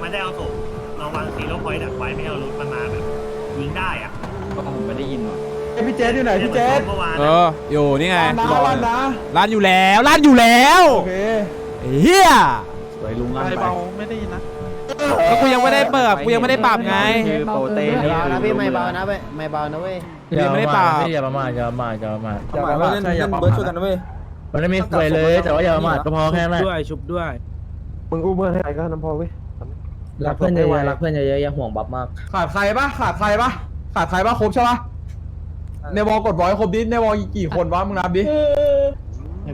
ยังไม่ได้เอาศพเราวางซีโร่พอยต์ดักไว้ไม่เอารถมันมาแบบยิงได้อะผมไม่ได้ยินว่ะพี่เจสอยู่ไหนพี่เจสเมื่อวานเอออยู่นี่ไงนะวันนะร้านอยู่แล้วร้านอยู่แล้วโอเคเฮียสวยลุงลั่นไปแล้วกูยังไม่ได้เปิดกูยังไม่ได้ปรับไง คือโปรเตนไม่เบานะพี่ไม่เบานะเว้ยไม่เบานะเว้ยกูยังไม่ได้ปรับอย่าประมาทอย่าประมาทอย่าประมาทอย่ามาเล่นเล่นเบิร์ดช่วยกันนะเว้ยมันไม่มีคุยเลย แต่ว่าอย่าประมาทก็พอแค่นั้นด้วยชุบด้วยมึงอุ้มเบอร์ให้ใครก็น้ำพอเว้ย รักเพื่อนเยอะๆรักเพื่อนเยอะๆอย่าห่วงบัฟมาก ขาดใครปะขาดใครปะขาดใครปะครบใช่ปะในวอลกดบอยครบดิในวอลกี่คนวะมึงนับดิ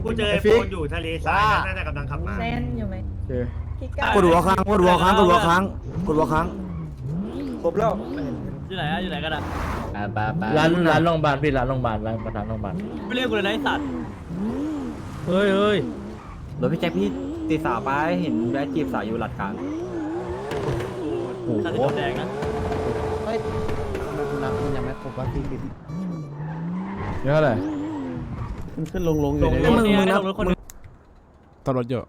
กูเจอไอ้ไอ้ฟิโฟกนอยู่ทะเลทรายน่าจะกำลังขับมาเส้นอยู่ไหมโอเคพี่ก้ากดหัวค้างกดหัวค้างกดหัวค้างกดหัวค้างครบแล้วอยู่ไหนอะอยู่ไหนกันอะร้านร้านโรงพยาบาลพี่ร้านโรงพยาบาลร้านประธานโรงพยาบาลไม่เรียกกูเลยนะไอ้สัตว์เฮ้ยเฮ้ยรถพี่แจ็คพี่ตีสาวไปเห็นแวะจีบสาวอยู่หลัดกลาง ข้าจะโดนแดงนะเฮ้ยคุณนับคุณยังไม่ครบว่าพี่บิดเยอะเลยมันขึ้นลงลงอยู่ลงในรถเนี่ยลงรถคนตอนรถเยอะ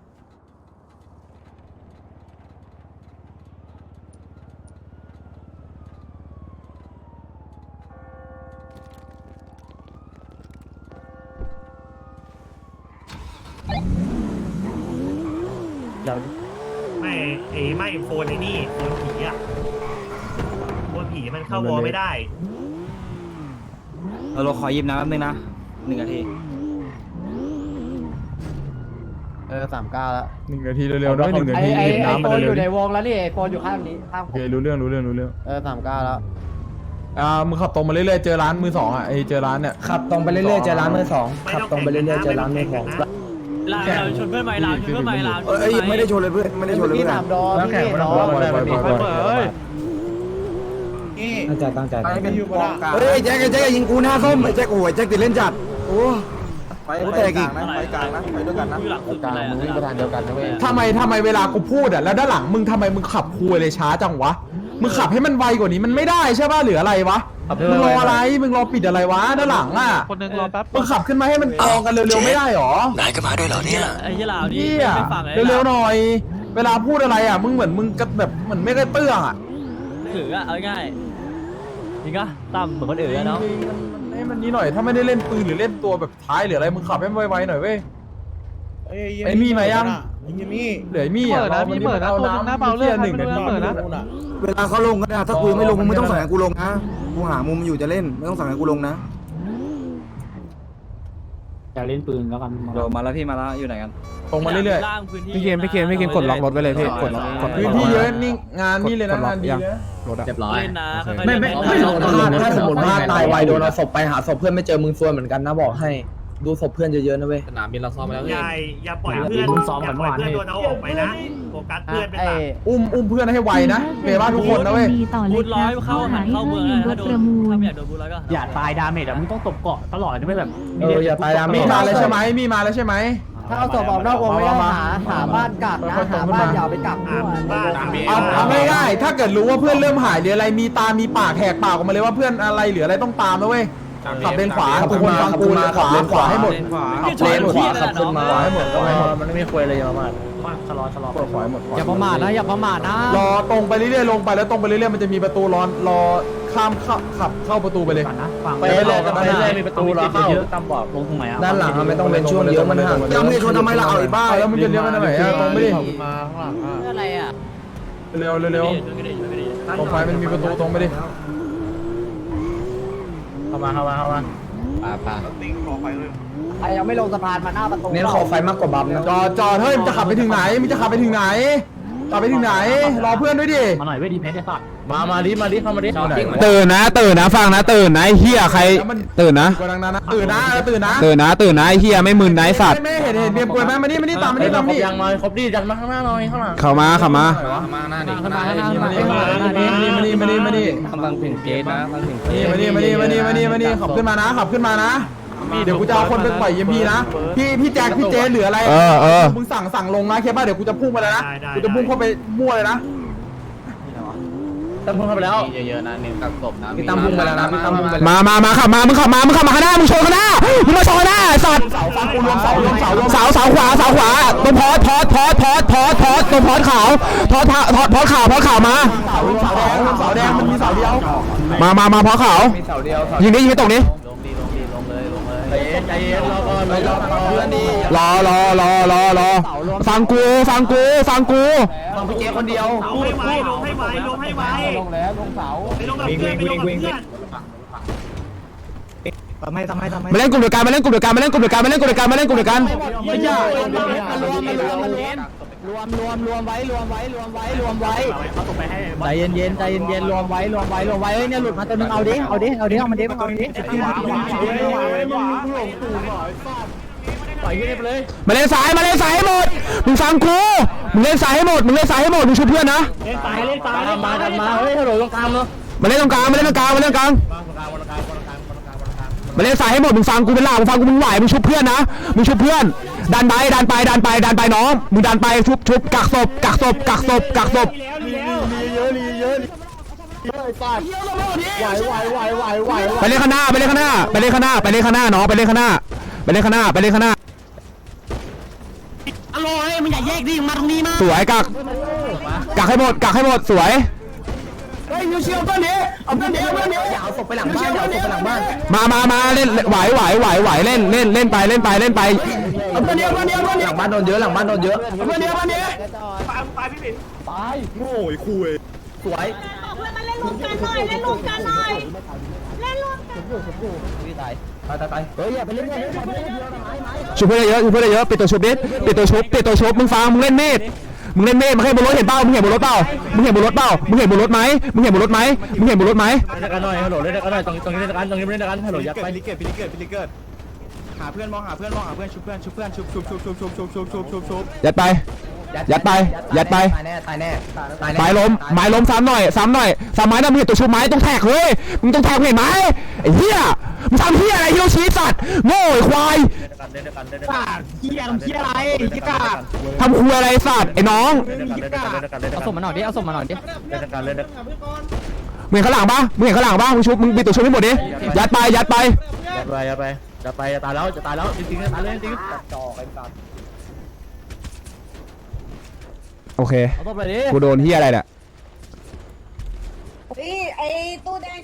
อ้ไม่โฟนไอ้นี่โฟนผีอะโฟนผีมันเข้าวอลไม่ได้ เราเราขอยิบน้ำแป๊บนึงนะหนึ่งนาทีเออสามเก้าแล้วหนึ่งนาทีเร็วๆด้วยหนึ่งนาไอทีไอหยิบไอน้ำโฟมานอเร็วยู่ๆในดิวงแล้วนี่ไอโฟนอยู่ข้างนี้ข้างโอเครู้เรื่องรู้เรื่องรู้เรื่องเออสามเก้าแล้วอ่ามึงขับตรงมาเรื่อยๆเจอร้านมือสองอะไอเจอร้านเนี่ยขับตรงไปเรื่อยๆเจอร้านมือสองไม่ต้องตรงไปเรื่อยๆเจอร้านมือของลาม เราชนเพื่อนใหม่ลามชนเพื่อนใหม่ลามชนเอ้เพื่อนใหม่ยไม่ได้ชนเลยเพื่อนไม่ได้ชนเลยพี่เพื่อนถามดอแล้วพี่แข่งเมมันดต้อองรออะไรแบบนี้ตั้งใจตั้งใจเฮ้ยแจ็คไอ้แจ็คยิงกูหน้าส้มไอ้แจ็คโอ้ยแจ็คติดเล่นจัดโอ้ไปไปกลางนะไปกลางนะไปด้วยกันนะหลังสุดกลางอะไรมึงวิ่งไปทางเดียวกันนะเว้ยทำไมทำไมเวลากูพูดอะแล้วด้านหลังมึงทำไมมึงขับคุยเลยช้าจังวะมึงขับให้มันไวกว่านี้มันไม่ได้ใช่ป่ะหรืออะไรวะ มึงรออะไร มึงรอปิดอะไรวะด้านหลังอะคนนึงรอแป๊บมึงขับขึ้นมาให้มันกองกันเร็วๆไม่ได้หรอไอ้ยี่ลาวนี่เฮียไม่ฟังเลยเร็วๆหน่อย เวลาพูดอะไรอะ มึงเหมือนมึงก็แบบเหมือนไม่ได้เตื้องอะถืออะเอาง่ายจริงอะตั้มเหมือนคนอื่นอะเนาะมันให้มันนี้หน่อย ถ้าไม่ได้เล่นปืนหรือเล่นตัวแบบท้ายหรืออะไร มึงขับให้มันไวๆหน่อยเว้ยไอ้มีมายัง เหลือไอ้มีอะเปิดนะพี่เปิดนะตัวนึงนะเบาเรื่องหนึ่งนาทีเปิดนะเวลาเขาลงก็ได้ถ้ากูไม่ลงมึงไม่ต้องสั่งให้กูลงนะกูหามุมอยู่จะเล่นไม่ต้องสั่งให้กูลงนะจะเล่นปืนแล้วกันโดมาแล้วพี่มาแล้วอยู่ไหนกันตรงมาเรื่อยล่างพื้นที่พี่เกมพี่เกมพี่เกมกดล็อกรถไว้เลยพี่กดล็อกกดๆพื้นที่เยอะนี่งานนี่เลยนะกดล็อกงานดียังเลยนะรถอะเรียบร้อยเล่นนะโอเคค่อยๆไม่ไม่เล่นไม่นะถ้าถ้าสมมติว่าตายไวโดนเอาศพไปหาศพเพื่อนไม่เจอมึงซวยเหมือนกันนะบอกให้ ดูศพเพื่อนเยอะๆนะเว้ยสนามบินเราซ้อมไปแล้วอย่าอย่าปล่อยเพื่อนมึงซ้อมอย่ากันปล่อยเมื่อวานเพื่อนโดนเอาออกไปนะโฟกัสเพื่อนเป็นไอหลัก อุ้มอุ้มเพื่อนให้ไวนะเมย์ว่าทุกคนนะเว้ยบูทร้อยเข้าหันเข้าเมืองเลยถ้าโดนถ้าไม่อยากโดนบูทร้อยก็อย่าตายดาเมจอะมึงต้องตบเกาะตลอดไม่แบบเอออย่าตายดาเมมีจมาแล้วใช่ไหมมีมาแล้วใช่ไหม ถ้าเอาศพออกนอกวงไม่ได้หาหาบ้านกักนะหาบ้านยาวไปกักอ่าด้วยบ้าน เอาเอาง่ายๆถ้าเกิดรู้ว่าเพื่อนเริ่มหายหรืออะไรมีตามีปากแหกปากออกมาเลยว่าเพื่อนอะไรหรืออะไรต้องตามนะเว้ย ขับเลนขวาทุกคนฟังกูเลนขวาขวาให้หมดขับเลนขวาขับขึ้นมาขวาให้หมดขวาให้หมดมันไม่มีคุยเลยอย่าประมาทชะลอชะลอขวาให้หมดอย่าประมาทนะอย่าประมาทนะรอตรงไปเรื่อยๆลงไปแล้วตรงไปเรื่อยๆมันจะมีประตูรอนรอข้ามเข้าขับเข้าประตูไปเลยก่อนนะฟังไปเรื่อยๆกันไปเรื่อยๆมีประตูรอเข้าเยอะตามบอกลงตรงไหนอะด้านหลังไม่ต้องเป็นช่วงเยอะมันห่างจะมึงจะชนทำไมล่ะเอาไอ้บ้าแล้วมึงจะเลี้ยวไปทางไหนอะตรงไปดิอะไรอะเร็วเร็วช่วยกันดิช่วยกันดิตรงไปมันมีประตูตรงไปดิ เข้ามาเข้ามาเข้ามาใครยังไม่ลงสะพานมาหน้าประตูเน้นขอไฟมากกว่าบัมนะจอดจอดเฮ้ยมึงจะขับไปถึงไหนมึงจะขับไปถึงไหน ขับไปถึงไหน รอเพื่อนด้วยดิ มาหน่อยเว้ยดีเพนได้สัตว์มา มาดิมาดิเข้ามาดิตื่นนะ ตื่นนะ ฟังนะ ตื่นนะไอ้เฮียใคร ตื่นนะกดังนั้นนะตื่นนะตื่นนะตื่นนะ ตื่นนะไอ้เฮียไม่มึนนะไอ้สัตว์ ไม่เห็นเห็นเบียร์ป่วยไหมมานี่มานี่ตามมานี่ตามครมาบนี่ยังมาครบดิยังมาข้างหน้าหน่อยข้างหลังเข้ามาเข้ามา มาหน้าดิมาหน้ามานี่มานี่มานี่มานี่มานี่บังถึงเกตนะบังถึงมานี่มานี่มานี่มานี่มานี่ขับขึ้นมานะขับขึ้นมานะ เดี๋ยวกูจะเอาคนไปปล่อยเยี่ยมพีนะพี่พี่แจ็คพี่เจนหรืออะไรเออเออ มึงสั่งสั่งลงนะเคป่ะเดี๋ยวกูจะพุ่งไปเลยนะกูจะพุ่งเข้าไปมั่วเลยนะตั้งพุ่งเข้าไปแล้ว เยอะๆนะหนึ่งกักศพนะพี่ตั้มพุ่งไปแล้วนะพี่ตั้มพุ่งไปแล้วมามามาขับมามึงขับมามึงขับมาข้างหน้ามึงชนข้างหน้ามึงมาชนข้างหน้าไอ้สัตว์ฟังกูรวมเสารวมเสารวมเสาเสาขวาเสาขวาตรงพอดพอดพอดพอดพอดพอดตรงพอดขาวพอดพอดพอดขาวพอดขาวมา เสารวมเสาแดงรวมเสาแดงมันมีเสาเดียวมามามาพอดขาวมีเสาเดียวยิงดิยิงให้ตรงนี้ รอก่อนไปรอเพื่อนดีรอรอรอรอรอฟังกูฟังกูฟังกูฟังพี่เจคนเดียวเอาให้ไวลงให้ไวลงให้ไวลงแล้วลงเสาไปลงกับเพื่อนไปลงกับเพื่อนทำให้ทำให้ทำให้มาเล่นกลุ่มเดียวกันมาเล่นกลุ่มเดียวกันมาเล่นกลุ่มเดียวกันมาเล่นกลุ่มเดียวกันมาเล่นกลุ่มเดียวกันไม่ใช่รวมรวมรวม ไว้รวมไว้รวมไว้รวมไว้เอาตกไปให้ใจเย็นเย็นใจเย็นเย็นรวมไว้รวมไว้รวมไว้เฮ้ยเนี่ยหลุดมาตัวนึงเอาดิเอาดิเอาดิเอามันดิเอามันดิปล่อยขึ้นไปเลยมาเล่นสายมาเล่นสายให้หมดมึงฟังกูมึงเล่นสายให้หมดมึงเล่นสายให้หมดมึงช่วยเพื่อนนะเล่นตายเล่นตายตามมาตามมาเฮ้ยถนนตรงกลางเนาะมาเล่นตรงกลางมาเล่นตรงกลางมาเล่นตรงกลางมาเล่นสายให้หมดมึงฟังกูเป็นหลักมึงฟังกูมึงไหวมึงชุบเพื่อนนะมึงชุบเพื่อน ดันไปดันไปดันไปดันไปน้องมึงดันไปชุบชุบกักศพกักศพกักศพกักศพไหวไหวไหวไหวไหวไปเล่นข้างหน้าไปเล่นข้างหน้าไปเล่นข้างหน้าไปเล่นข้างหน้าน้องไปเล่นข้างหน้าไปเล่นข้างหน้าไปเล่นข้างหน้าอร่อยมึงอย่าแยกดิมาตรงนี้มาสวยกักกักให้หมดกักให้หมดสวยเฮ้ยยูเชียวเพื่อนนี้เอาเพื่อนนี้เอาเพื่อนนี้อย่าเอาศพไปหลังบ้านอย่าเอาศพไปหลังบ้านมามามาเล่นไหวไหวไหวไหวเล่นเล่นเล่นไปเล่นไปเล่นไป เอาเพื่อนนี้เอาเพื่อนนี้เอาเพื่อนนี้หลังบ้านโดนเยอะหลังบ้านโดนเยอะ เพื่อนนี้เพื่อนนี้ตายตายพี่ปิ่นโง่ไอ้คุยสวยบอกเพื่อนมาเล่นรวมกันหน่อยเล่นรวมกันหน่อยเล่นรวมกันตายตายตายเฮ้ยอย่าไปเล่นเล่นชุบเพื่อนเยอะชุบเพื่อนเยอะปิดตัวชุบดิปิดตัวชุบปิดตัวชุบมึงฟังมึงเล่นมีดมึงเล่นมีดมึงให้บนรถเห็นเปล่ามึงเห็นบนรถเปล่ามึงเห็นบนรถเปล่ามึงเห็นบนรถไหมมึงเห็นบนรถไหมมึงเห็นบนรถไหมเล่นกันหน่อยฮัลโหลเล่นกันหน่อยตรงตรงนี้เล่นกันตรงนี้เล่นกันฮัลโหลยัดไปพิลิเกิดพิลิเกิดพิลิเกิด หาเพื่อนมองหาเพื่อนมองหาเพื่อนชุบเพื่อนชุบเพื่อนชุบชุบชุบชุบชุบชุบชุบชุบชุบชุบยัดไป ยัดไป ยัดไป ตายแน่ตายแน่ตายแน่ไม้ล้ม ไม้ล้มซ้ำหน่อย ซ้ำหน่อยซ้ำไม้นะมึงเห็นตัวชุบไม้ต้องแทกเฮ้ย มึงต้องแทกเห็นไหมไอ้เหี้ย มึงทำเหี้ยอะไรฮิโรชิสัตว์โง่ไอ้ควายเฮียเฮียอะไรที่กาทำครัวอะไรสัตว์ไอ้น้องเอาศพมาหน่อยดิ เอาศพมาหน่อยดิมึงเห็นข้างหลังปะมึงเห็นข้างหลังปะมึงชุบ มึงปิดตัวชุบให้หมดดิ ยัดไป ยัดไป ยัดไป ยัดไป จะไปจะตายแล้วจะตายแล้วจริงๆจะตายเลยจริงโอเค เอาศพไปดิกูโดนเหี้ยอะไรเนี่ยนี่ไอ้ตู้แดง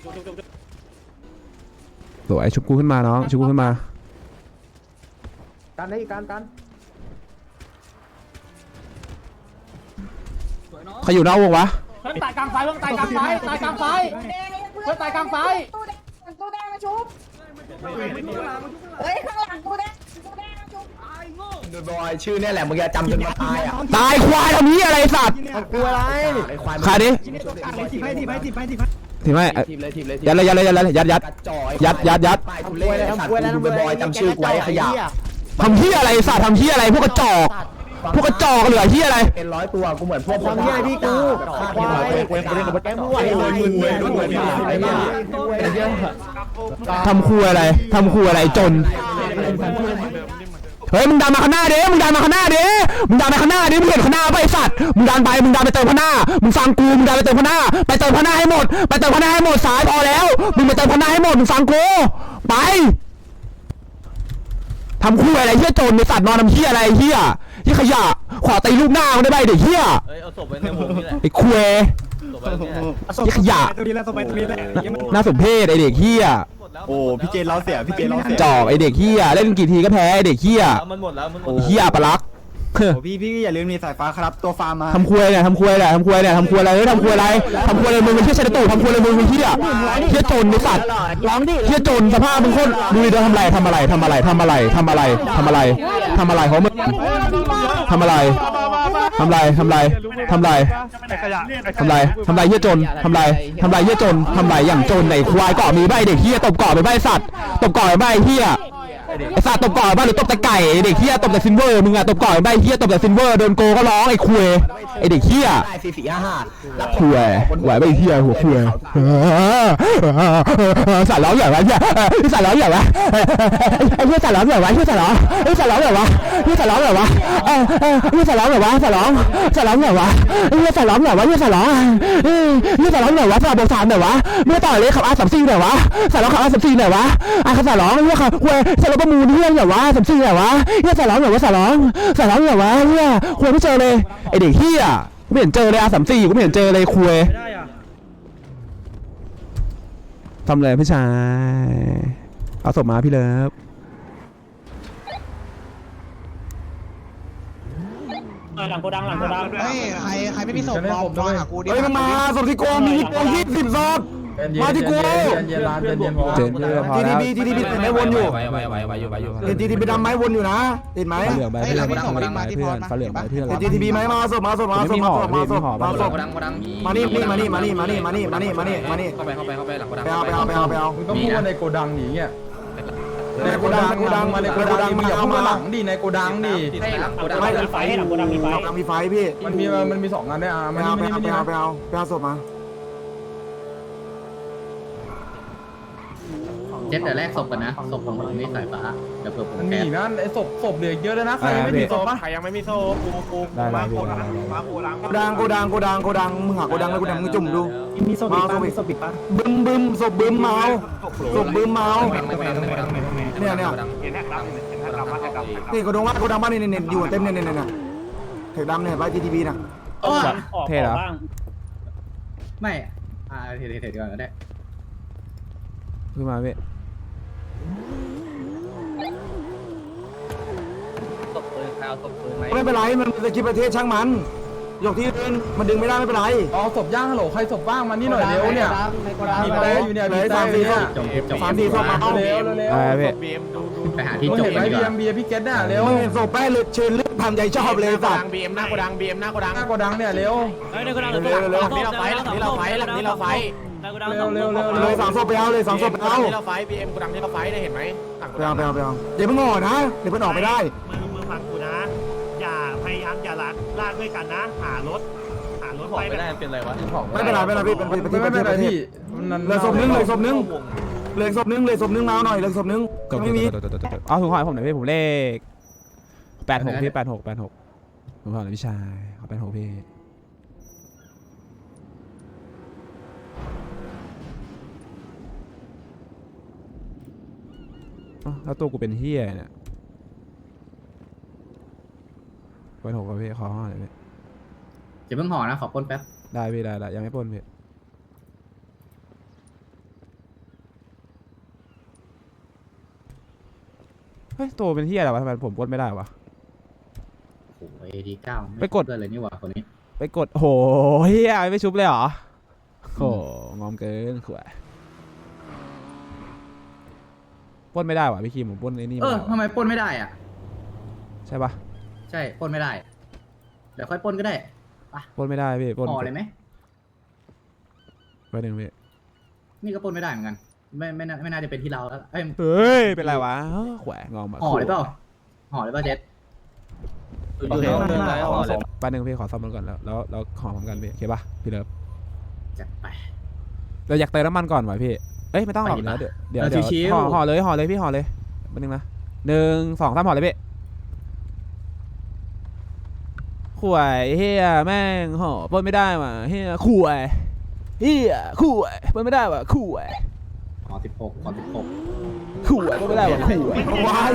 สวยชุบกูขึ้นมาน้อง ชุบกูขึ้นมา กันได้อีกกันกันใครอยู่นอกวงวะ เพื่อนตายกลางไฟเพื่อนตายกลางไฟตายกลางไฟ ตู้แดงเพื่อนตายกลางไฟ ตู้แดงตู้แดงมาชุบ เฮ้ยข้างหลังตู้แดงตู้แดงมาชุบโดนบอยชื่อเนี่ยแหละมึงจะจำจนมาตายอะตายควายทำเหี้อะไรสัตว์กูอะไรไอ้ควายขาดิทีไปทีไปทีไปทีไปถึงไหมทีเลยทีเลยยัดเลยยัดเลยยัดเลยยัดยัดยัดยัดยัดไปทุเล่ไอ้สัตว์กูดูบอยจำชื่อกูไว้ขยะทำเหี้ยอะไรสัตว์ทำเหี้ยอะไรพวกกระจอกพวกกระจอกเหลือเหี้ยอะไรเป็นร้อยตัวกูเหมือนพวกความเฮียพี่กูควายเว้ยเล่นกับแกมึงไหวเลยมึงเว้ยมึงเว้ยไอ้เหี้ย ทำครัวอะไรทำครัวอะไรจน เฮ้ยมึงดันมาข้างหน้าดิมึงดันมาข้างหน้าดิมึงดันมาข้างหน้าดิมึงเห็นข้างหน้าไปะไอ้สัตว์มึงดันไปมึงดันไปเติมข้างหน้ามึงฟังกูมึงดันไปเติมข้างหน้าไปเติมข้างหน้าให้หมด ไปเติมข้างหน้าให้หมดสายพอแล้วมึงไปเติมข้างหน้าให้หมดมึงฟังกูไปทำคู่อะไรเฮี้ยจนในสัตว์นอนทำเฮี้ยอะไรเฮี้ยเฮี้ยขยะขอตีลูกหน้ามึงได้ไหมเด็กเฮี้ยเฮ้ยเอาศพไว้ในวงนี่แหละ ไอ้คุย ศพไว้เนี่ยเฮี้ยขยะตัวนี้แล้วตัวไปตัวนี้แหละน่าสมเพชไอเด็กเฮี้ยโอ้พี่เจนเราเสียพี่เจนเราเสียจอกไอเด็กเฮี้ยเล่นกี่ทีก็แพ้ไอเด็กเฮี้ยเอามันหมดแล้วมันหมดเฮี้ยปะลัก โอ้พี่พี่อย่าลืมมีสายฟ้าครับตัวฟาร์มมาทำครัวเนี่ยทำครัวเนี่ยทำครัวเนี่ยทำครัวอะไรเฮ้ยทำครัวอะไรทำครัวอะไรมึงเป็นเชี่ยชนตู่ทำครัวอะไรมึงเป็นเชี่ยเชี่ยจนไอ้สัตว์ร้องดิเชี่ยจนสภาพมึงโคตรดูดิเดินทำอะไรทำอะไรทำอะไรทำอะไรทำอะไรทำอะไรทำอะไรของมึงทำอะไรทำอะไรทำอะไรทำอะไรทำอะไรทำอะไรเฮียจนทำอะไรทำอะไรเฮียจนทำอะไรอย่างจนไหนควายเกาะมีใบเด็กเฮียตบเกาะไปใบสัตว์ตบเกาะไปใบเฮีย ไอ้สัตว์ตบก่อนบ้านหรือตบแต่ไก่ไอ้เด็กเฮียตบแต่ซินเวอร์มึงอะตบก่อนได้เฮียตบแต่ซินเวอร์โดนโกก็ร้องไอ้คุยไอ้เด็กเฮียได้สี่สี่ห้าห้าคุยไหวไปเฮียหัวคุยสัตว์ร้องอย่างไรเฮียสัตว์ร้องอย่างไรไอ้เฮียสัตว์ร้องอย่างไรเฮียสัตว์ร้องไอ้สัตว์ร้องอย่างไรเฮียสัตว์ร้องอย่างไรเออเออเฮียสัตว์ร้องอย่างไรสัตว์ร้องสัตว์ร้องอย่างไรเฮียสัตว์ร้องอย่างไรเฮียสัตว์ร้องเฮียสัตว์ร้องอย่างไรสัตว์บอกสามหน่อยวะเมื่อต่อเลยขับอาสามสี่หน่อยวะสัตว์ร้องขับอาสามสี่หน่อยวะอาขับสัตว์ร้องเฮียขับคุยสัตว์ร้องประมูลเฮียอย่างวะสามสี่หน่อยวะเฮียสัตว์ร้องอย่างวะสัตว์ร้องสัตว์ร้องอย่างวะเฮียคุยไม่เจอเลยไอเด็กเฮียกูไม่เห็นเจอเลยอาสามสี่กูไม่เห็นเจอเลยคุยไม่ได้อะทำเลยพี่ชายเอาศพมาพี่เลิฟหลังโกดังหลังโกดัง เฮ้ยใครใครไม่มีศพมองมองหากูดิเฮ้ยมันมาศพที่โกมีที่โกยี่สิบศพ มาที่กูเย็นเย็นร้านเย็นเย็นพอเจนพี่เลิฟพอทีแล้ดีวบีทีดีบีติดไหมวนอยู่ไหวไหวไหวไหวอยู่ไหวอยู่ติดทีดีบีดำไหมวนอยู่นะติดไหมฟ้าเหลืองไปเพื่อนฟ้าเหลืองไปเพื่อนฟ้าเหลืองไปเพื่อนติดทีดีบีไหมมาศพมาศพมาศพมาศพมาศพมาศพกดังกดังมานี่นี่มานี่มานี่มานี่มานี่มานี่มานี่มานี่เข้าไปเข้าไปเข้าไปหลังกดังไปเอาไปเอาไปเอาไปเอามึงต้องพูดว่าในโกดังหนีเงี้ยในโกดังโกดังมาในโกดังมึงอย่าพูดว่าหลังดิในโกดังดิให้หลังกดังไม่มีไฟหลังโกดังมีไฟกำลังมีไฟพี่มันมีมันมีสองงานด้วยอะไปมันเอาไปนี่เอามันไปนี่เอาไปเอาไปเอาศพมา เจ็ดเดี๋ยวแรกศพกันนะศพของผมนี่สายฟ้าเดี๋ยวเผื่อผมมันมีแก๊สอีกนะไอ้ศพศพเหลือเยอะเลยนะใครไม่มีศพปะใครยังไม่มีโซ่กูกูได้ได้พี่ได้ได้มาโกดังโกดังโกดังโกดังโกดังมึงหาโกดังแล้วโกดังมึงจุ่มดู มีศพปิดปะมีศพปิดปะบึมบึมศพบึมเมาศพบึมเมาเนี่ยเนี่ยเห็นแท็กดำเห็นแท็กดำมาแท็กดำนี่โกดังว่าโกดังบ้านนี่เนี่ยอยู่เต็มเนี่ยเนี่ยเนี่ยเถกดำเนี่ยใบจีทีบีน่ะออกเท่เหรอบ้างไม่อ่าเทเทเทก่อนก็ได้ขึ้นมาพี่ ตบปืนใครเอาตบปืนไหมไม่เป็นไร มันจะคิดประเทศช่างมัน ยกที่อื่นมันดึงไม่ได้ไม่เป็นไรเอาศพย่างฮัลโหลใครศพว่างมานี่หน่อยเร็วเนี่ยมีแปรอยู่เนี่ยมีแปรอยู่เนี่ยจบจบสามสี่ศพเอาเร็วเร็วอะไรพี่บีมดูดูไปหาที่มึงจบเห็นไหมกันดีบีกเอ็ว่ามบีพี่เกตน่ะเร็วมึงเห็นศพแป้เลยเชิญเลือกทำใจชอบเลยสัตว์บีเอ็มหน้าโกดังบีเอ็มหน้าโกดังหน้าโกดังเนี่ยเร็วเฮ้ยในโกดังเร็วเร็วหลังนี้เราไฟหลังนี้เราไฟหลังนี้เราไฟในโกดัง เร็วเร็วเร็วเลยสองศพไปเอาเลยสองศพไปเอานี่เราไฟบีเอ็มโกดังนี่เราไฟได้เห็นไหมไปเอาไปเอาไปเอาเดี๋ยวเพิ่งออกนะเดี๋ยวเพิ่งออกไม่ได้มึงมึงฟังกูนะ อย่าพยายามอย่าลากลากด้วยกันนะ หารถหารถบอกไปไม่ได้เป็นไรวะไม่เป็นไรไม่เป็นไรพี่เป็นเป็นไม่เป็นไม่ประเป็นเทศไรประเทศพี่มันเลยศพนึงเลยศพนึงเลยศพนึงเลยศพนึงมาเอาหน่อยเลยศพนึงจบไม่มีเอาถุงห่อให้ผมหน่อยพี่ผมเลขแปดหกพี่แปดหกแปดหกถุงห่อหน่อยพี่ชายเอาแปดหกพี่ อ้าวแล้วตัวกูเป็นเฮียเนี่ยแปดหกครับพี่ขอห่อหน่อยพี่เดี๋ยวเพิ่งห่อนะขอปนแป๊บได้พี่ได้ได้ยังไม่ปล้นพี่เฮ้ยตัวเป็นเฮียอะไรวะทำไมผมปล้นไม่ได้วะ โอ้โหเอดีเก้าไปกด เลยนี่หว่าคนนี้ไปกดโหเฮียไม่ชุบเลยเหรอโหงอมเกินขวาย ปล้นไม่ได้วะพี่คีมผมปล้นไอ้นี่เอไม่อได้ทำวะไมปนไม่ได้อะ ใช่ปะใช่ปนไม่ได้ เดี๋ยวค่อยปนก็ได้ปล้นไม่ได้พี่ปล้นห่อเลยไหมไปหนึ่งพี่นี่ก็ปนไม่ได้เหมือนกันไม่ไม่น่าไม่น่าจะเป็นที่เราแล้วเอ้ยเฮ้ยเป็นไรวะเอ้อขวายงอมอะห่อเลยเปล่าห่อเลยเปล่าเจ็ดโอเคเดินได้ห่อเลยไปหนึ่งพี่ขอซ่อมมันก่อนแล้วแล้วแล้วขอพร้อมกันพี่โอเคปะพี่เลิฟจัดไปเราอยากเติมน้ำมันก่อนวะพี่ เอ้ยไม่ต้องหรอกไปดิเดี๋ยวปะเดี๋ยวเอาเดี๋ยวชิวๆ ห่อห่อเลยห่อเลยพี่ห่อเลยแป๊บนึงนะหนึ่งสองสามห่อเลยพี่ขวายเฮียแม่งห่อปล้นไม่ได้ว่ะเฮียขวายเฮียขวายปล้นไม่ได้ว่ะขวายห่อสิบหกห่อสิบหกขวายปล้นไม่ได้ว่ะขวายวาย